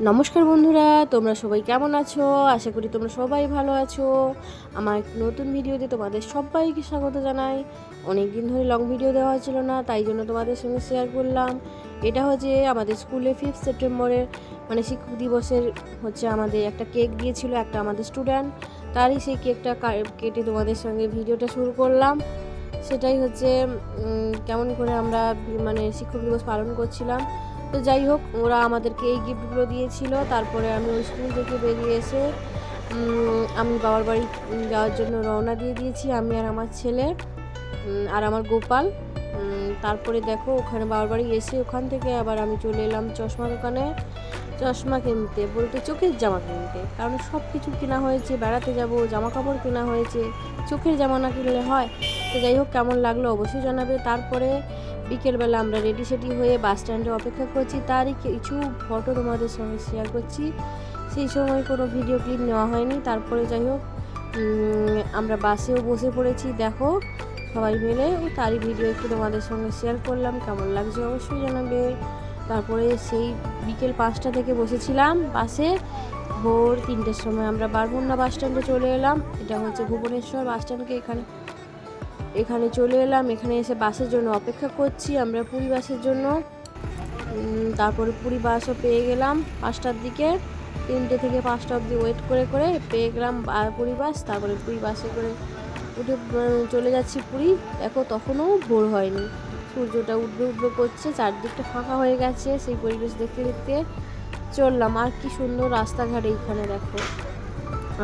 নমস্কার বন্ধুরা, তোমরা সবাই কেমন আছো? আশা করি তোমরা সবাই ভালো আছো। আমার নতুন ভিডিওতে তোমাদের সবাইকে স্বাগত জানাই। অনেক দিন ধরে লং ভিডিও দেওয়া হচ্ছিল না, তাই জন্য তোমাদের সঙ্গে শেয়ার করলাম। এটা হচ্ছে আমাদের স্কুলে ফিফথ সেপ্টেম্বরের মানে শিক্ষক দিবসের হচ্ছে আমাদের একটা কেক দিয়েছিল একটা আমাদের স্টুডেন্ট তারই সেই কেকটা কেটে তোমাদের সঙ্গে ভিডিওটা শুরু করলাম। সেটাই হচ্ছে কেমন করে আমরা মানে শিক্ষক দিবস পালন করছিলাম। তো যাই হোক, ওরা আমাদেরকে এই গিফটগুলো দিয়েছিল। তারপরে আমি ওই স্কুল থেকে বেরিয়ে এসে আমি বাবার বাড়ি যাওয়ার জন্য রওনা দিয়ে দিয়েছি, আমি আর আমার ছেলে আর আমার গোপাল। তারপরে দেখো, ওখানে বাবার বাড়ি এসে ওখান থেকে আবার আমি চলে এলাম চশমা দোকানে। চশমা কিনতে বলতে চোখের জামা কিনতে, কারণ সব কিছু কেনা হয়েছে, বেড়াতে যাব জামা কাপড় কেনা হয়েছে, চোখের জামা না কিনলে হয়। তো যাই হোক, কেমন লাগল অবশ্যই জানাবে। তারপরে বিকেলবেলা আমরা রেডি সেডি হয়ে বাস স্ট্যান্ডে অপেক্ষা করছি। তারই কিছু ফটো তোমাদের সঙ্গে শেয়ার করছি। সেই সময় কোনো ভিডিও ক্লিপ নেওয়া হয়নি। তারপরে যাই হোক আমরা বাসেও বসে পড়েছি। দেখো, সবাই মিলে তারই ভিডিও একটু তোমাদের সঙ্গে শেয়ার করলাম। কেমন লাগছে অবশ্যই জানাবে। তারপরে সেই বিকেল পাঁচটা থেকে বসেছিলাম বাসে ভোর তিনটের সময় আমরা বারমুন্না বাস স্ট্যান্ডে চলে এলাম। এটা হচ্ছে ভুবনেশ্বর বাস স্ট্যান্ডকে এখানে এখানে চলে এলাম, এখানে এসে বাসের জন্য অপেক্ষা করছি, আমরা পুরী বাসের জন্য। তারপরে পুরী বাসও পেয়ে গেলাম পাঁচটার দিকে। তিনটে থেকে পাঁচটা অবধি ওয়েট করে করে পেয়ে গেলাম পুরী বাস। তারপরে পুরী বাসে করে উঠে চলে যাচ্ছি পুরী। দেখো তখনও ভোর হয়নি। সূর্যটা উঠবে উঠবে করছে, চারদিকটা ফাঁকা হয়ে গেছে সেই পরিবেশ দেখতে দেখতে চললাম। আর কি সুন্দর রাস্তাঘাট এইখানে, দেখো।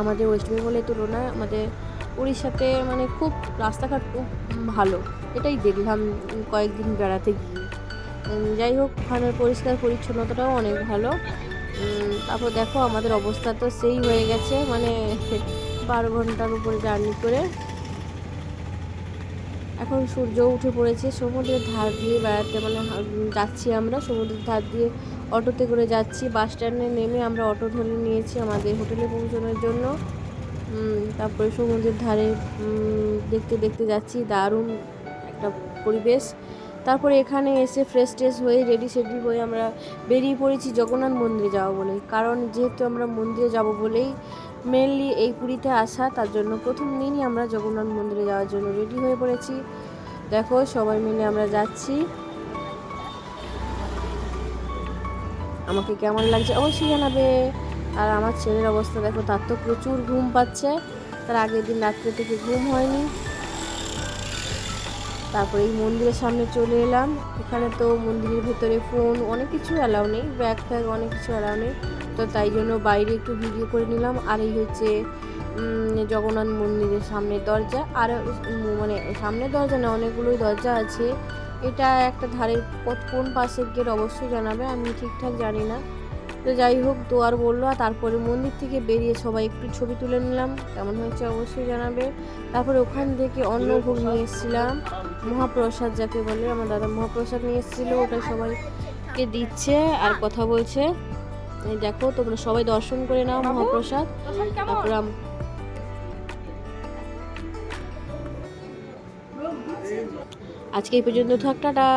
আমাদের ওয়েস্ট বেঙ্গলের তুলনায় আমাদের উড়িষ্যাতে মানে খুব রাস্তাঘাট খুব ভালো। এটাই দেখলাম কয়েকদিন বেড়াতে গিয়ে। যাই হোক, ওখানের পরিষ্কার পরিচ্ছন্নতাটাও অনেক ভালো। তারপর দেখো আমাদের অবস্থা তো সেই হয়ে গেছে মানে বারো ঘণ্টার উপরে জার্নি করে। এখন সূর্য উঠে পড়েছে, সমুদ্রের ধার দিয়ে বেড়াতে মানে যাচ্ছি আমরা। সমুদ্রের ধার দিয়ে অটোতে করে যাচ্ছি। বাস স্ট্যান্ডে নেমে আমরা অটো ধরে নিয়েছি আমাদের হোটেলে পৌঁছানোর জন্য। তারপরে সমুদ্রের ধারে দেখতে দেখতে যাচ্ছি, দারুণ একটা পরিবেশ। তারপরে এখানে এসে ফ্রেশ ট্রেশ হয়ে রেডি সেডি হয়ে আমরা বেরিয়ে পড়েছি জগন্নাথ মন্দিরে যাব বলে। কারণ যেহেতু আমরা মন্দিরে যাব বলেই মেনলি এই পুরীতে আসা, তার জন্য প্রথম দিনই আমরা জগন্নাথ মন্দিরে যাওয়ার জন্য রেডি হয়ে পড়েছি। দেখো, সবাই মিলে আমরা যাচ্ছি। আমাকে কেমন লাগছে অবশ্যই জানাবে। আর আমার ছেলের অবস্থা দেখো, তার তো প্রচুর ঘুম পাচ্ছে। তার আগের দিন রাত্রে থেকে ঘুম হয়নি। তারপরে এই মন্দিরের সামনে চলে এলাম। এখানে তো মন্দিরের ভেতরে ফোন অনেক কিছু অ্যালাউ নেই। ব্যাগ ফ্যাগ অনেক কিছু অ্যালাউ নেই। তো তাই জন্য বাইরে একটু ভিডিও করে নিলাম। আর এই হচ্ছে জগন্নাথ মন্দিরের সামনের দরজা। আর মানে সামনের দরজা না, অনেকগুলোই দরজা আছে। এটা একটা ধারের কোন পাশের গেট অবশ্যই জানাবে। আমি ঠিকঠাক জানি না। তো যাই হোক দোয়ার বলল আর তারপরে মন্দির থেকে বেরিয়ে সবাই একটু ছবি তুলে নিলাম। কেমন হয়েছে অবশ্যই জানাবে। তারপরে ওখান থেকে অন্নভোগ নিয়ে এসেছিলাম। মহাপ্রসাদ যাকে বলে আমার দাদা মহাপ্রসাদ নিয়ে এসেছিল ওটা সবাইকে দিচ্ছে আর কথা বলছে। দেখো তোমরা সবাই দর্শন করে নাও মহাপ্রসাদ। তারপর আজকে এই পর্যন্ত থাক টাটা।